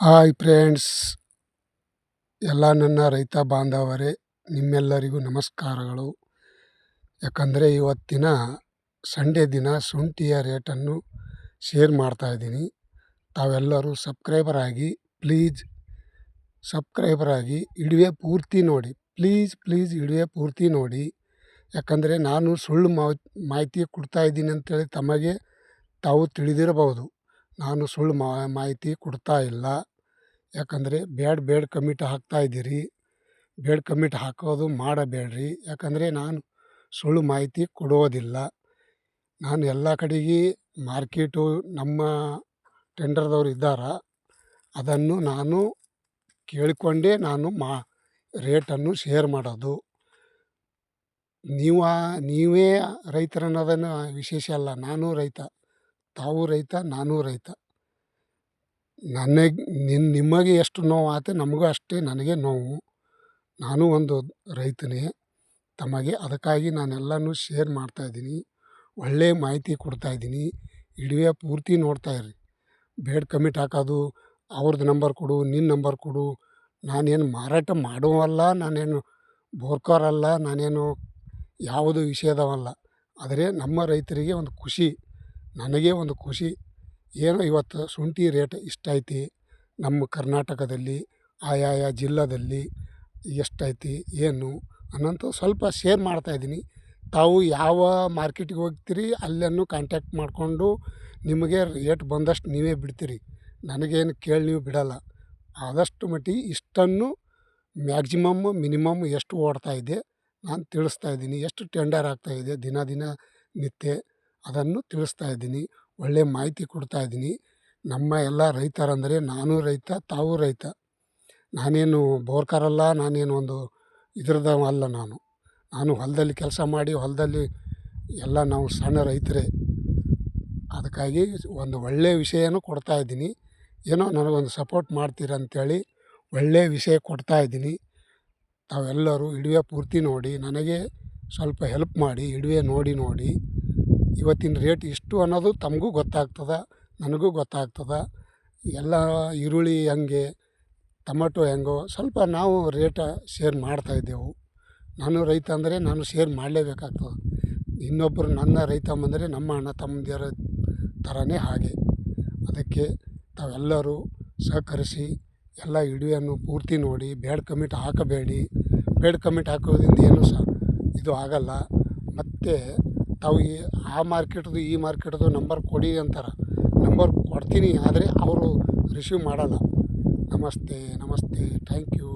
Hi friends. ಎಲ್ಲ ನನ್ನ ರೈತ ಬಾಂಧವರೇ, ನಿಮ್ಮೆಲ್ಲರಿಗೂ ನಮಸ್ಕಾರಗಳು. ಯಾಕಂದರೆ ಇವತ್ತಿನ ಸಂಡೇ ದಿನ ಶುಂಠಿಯ ರೇಟನ್ನು ಶೇರ್ ಮಾಡ್ತಾ ಇದ್ದೀನಿ. ತಾವೆಲ್ಲರೂ ಸಬ್ಸ್ಕ್ರೈಬರ್ ಆಗಿ, ಪ್ಲೀಸ್ ಸಬ್ಸ್ಕ್ರೈಬರ್ ಆಗಿ ಇಡುವೆ ಪೂರ್ತಿ ನೋಡಿ. ಪ್ಲೀಸ್ ಪ್ಲೀಸ್ ಇಡುವೆ ಪೂರ್ತಿ ನೋಡಿ. ಯಾಕಂದರೆ ನಾನು ಸುಳ್ಳು ಮಾಹಿತಿ ಕೊಡ್ತಾ ಇದ್ದೀನಿ ಅಂತೇಳಿ ತಮಗೆ ತಾವು ತಿಳಿದಿರಬಹುದು. ನಾನು ಸುಳ್ಳು ಮಾಹಿತಿ ಕೊಡ್ತಾ ಇಲ್ಲ. ಯಾಕಂದರೆ ಬೇಡ ಬೇಡ ಕಮಿಟ್ ಹಾಕ್ತಾ ಇದ್ದೀರಿ. ಬ್ಯಾಡ್ ಕಮಿಟ್ ಹಾಕೋದು ಮಾಡಬೇಡ್ರಿ. ಯಾಕಂದರೆ ನಾನು ಸುಳ್ಳು ಮಾಹಿತಿ ಕೊಡೋದಿಲ್ಲ. ನಾನು ಎಲ್ಲ ಕಡೆಗೆ ಮಾರ್ಕೆಟು ನಮ್ಮ ಟೆಂಡರ್ದವ್ರು ಇದ್ದಾರೆ. ಅದನ್ನು ನಾನು ಕೇಳಿಕೊಂಡೇ ನಾನು ಮಾ, ರೇಟನ್ನು ಶೇರ್ ಮಾಡೋದು. ನೀವು, ನೀವೇ ರೈತರನ್ನೋದನ್ನು ವಿಶೇಷ ಅಲ್ಲ, ನಾನು ರೈತ. ತಾವು ರೈತ, ನಾನೂ ರೈತ. ನನಗೆ ನಿನ್ನ ನಿಮಗೆ ಎಷ್ಟು ನೋವು ಆಯ್ತು ನಮಗೂ ಅಷ್ಟೇ ನನಗೆ ನೋವು. ನಾನು ಒಂದು ರೈತನೇ. ತಮಗೆ, ಅದಕ್ಕಾಗಿ ನಾನೆಲ್ಲನೂ ಶೇರ್ ಮಾಡ್ತಾಯಿದ್ದೀನಿ ಒಳ್ಳೆಯ ಮಾಹಿತಿ ಕೊಡ್ತಾಯಿದ್ದೀನಿ ಇಡೀ ಪೂರ್ತಿ ನೋಡ್ತಾ ಇರಿ ಬೇಡ್ ಕಮಿಟ್ ಹಾಕೋದು ಅವ್ರದ್ದು ನಂಬರ್ ಕೊಡು ನಿನ್ನ ನಂಬರ್ ಕೊಡು. ನಾನೇನು ಮಾರಾಟ ಮಾಡುವಲ್ಲ, ನಾನೇನು ಬೋರ್ಕರ್ ಅಲ್ಲ ನಾನೇನು ಯಾವುದು ವಿಷಯದವಲ್ಲ. ಆದರೆ ನಮ್ಮ ರೈತರಿಗೆ ಒಂದು ಖುಷಿ. ನನಗೆ ಒಂದು ಖುಷಿ. ಏನೋ ಇವತ್ತು ಶುಂಠಿ ರೇಟ್ ಇಷ್ಟೈತಿ ನಮ್ಮ ಕರ್ನಾಟಕದಲ್ಲಿ, ಆಯಾಯ ಜಿಲ್ಲೆದಲ್ಲಿ ಎಷ್ಟೈತಿ, ಏನು ಅನ್ನೋಂಥ ಸ್ವಲ್ಪ ಶೇರ್ ಮಾಡ್ತಾಯಿದ್ದೀನಿ ತಾವು ಯಾವ ಮಾರ್ಕೆಟಿಗೆ ಹೋಗ್ತೀರಿ, ಅಲ್ಲನ್ನು ಕಾಂಟ್ಯಾಕ್ಟ್ ಮಾಡಿಕೊಂಡು ನಿಮಗೆ ರೇಟ್ ಬಂದಷ್ಟು ನೀವೇ ಬಿಡ್ತೀರಿ. ನನಗೇನು ಕೇಳಿ ನೀವು ಬಿಡೋಲ್ಲ. ಆದಷ್ಟು ಮಟ್ಟಿಗೆ ಇಷ್ಟನ್ನು ಮ್ಯಾಕ್ಸಿಮಮ್ ಮಿನಿಮಮ್ ಎಷ್ಟು ಓಡ್ತಾಯಿದೆ ನಾನು ತಿಳಿಸ್ತಾ ಇದ್ದೀನಿ. ಎಷ್ಟು ಟೆಂಡರ್ ಆಗ್ತಾಯಿದೆ ದಿನ ದಿನ ನಿತ್ಯ. ಅದನ್ನು ತಿಳಿಸ್ತಾ ಇದ್ದೀನಿ. ಒಳ್ಳೆಯ ಮಾಹಿತಿ ಕೊಡ್ತಾ ಇದ್ದೀನಿ. ನಮ್ಮ ಎಲ್ಲ ರೈತರಂದರೆ ನಾನು ರೈತ, ತಾವು ರೈತ. ನಾನೇನು ಬೋರ್ಕರಲ್ಲ, ನಾನೇನು ಒಂದು ಇದ್ರದವ ಅಲ್ಲ ನಾನು. ನಾನು ಹೊಲದಲ್ಲಿ ಕೆಲಸ ಮಾಡಿ ಹೊಲದಲ್ಲಿ ಎಲ್ಲ ನಾವು ಸಣ್ಣ ರೈತರೇ. ಅದಕ್ಕಾಗಿ ಒಂದು ಒಳ್ಳೆಯ ವಿಷಯನೂ ಕೊಡ್ತಾ ಇದ್ದೀನಿ. ಏನೋ ನನಗೊಂದು ಸಪೋರ್ಟ್ ಮಾಡ್ತೀರಂತೇಳಿ ಒಳ್ಳೆಯ ವಿಷಯ ಕೊಡ್ತಾ ಇದ್ದೀನಿ. ತಾವೆಲ್ಲರೂ ಇಡುವೆ ಪೂರ್ತಿ ನೋಡಿ, ನನಗೆ ಸ್ವಲ್ಪ ಹೆಲ್ಪ್ ಮಾಡಿ, ಇಡುವೆ ನೋಡಿ ನೋಡಿ. ಇವತ್ತಿನ ರೇಟ್ ಇಷ್ಟು ಅನ್ನೋದು ತಮಗೂ ಗೊತ್ತಾಗ್ತದೆ, ನನಗೂ ಗೊತ್ತಾಗ್ತದೆ. ಎಲ್ಲ ಈರುಳ್ಳಿ ಹೆಂಗೆ, ಟೊಮಟೊ ಹೆಂಗೋ, ಸ್ವಲ್ಪ ನಾವು ರೇಟ ಶೇರ್ ಮಾಡ್ತಾಯಿದ್ದೆವು ನಾನು ರೈತ ಅಂದರೆ ನಾನು ಶೇರ್ ಮಾಡಲೇಬೇಕಾಗ್ತದೆ. ಇನ್ನೊಬ್ಬರು ನನ್ನ ರೈತ ಬಂದರೆ ನಮ್ಮ ಅಣ್ಣ ತಮ್ಮಂದಿರ ಥರನೇ ಹಾಗೆ. ಅದಕ್ಕೆ ತಾವೆಲ್ಲರೂ ಸಹಕರಿಸಿ, ಎಲ್ಲ ವಿಡಿಯೋನು ಪೂರ್ತಿ ನೋಡಿ, ಬ್ಯಾಡ್ ಕಮಿಟ್ ಹಾಕಬೇಡಿ. ಬ್ಯಾಡ್ ಕಮಿಟ್ ಹಾಕೋದ್ರಿಂದ ಏನು ಸಹ ಇದು ಆಗಲ್ಲ. ಮತ್ತು ತಾವು ಈ, ಆ ಮಾರ್ಕೆಟ್ದು, ಈ ಮಾರ್ಕೆಟ್ದು ನಂಬರ್ ಕೊಡಿ ಅಂತಾರೆ. ನಂಬರ್ ಕೊಡ್ತೀನಿ, ಆದರೆ ಅವರು ರಿಸೀವ್ ಮಾಡೋಲ್ಲ. ನಮಸ್ತೆ ನಮಸ್ತೆ ಥ್ಯಾಂಕ್ ಯು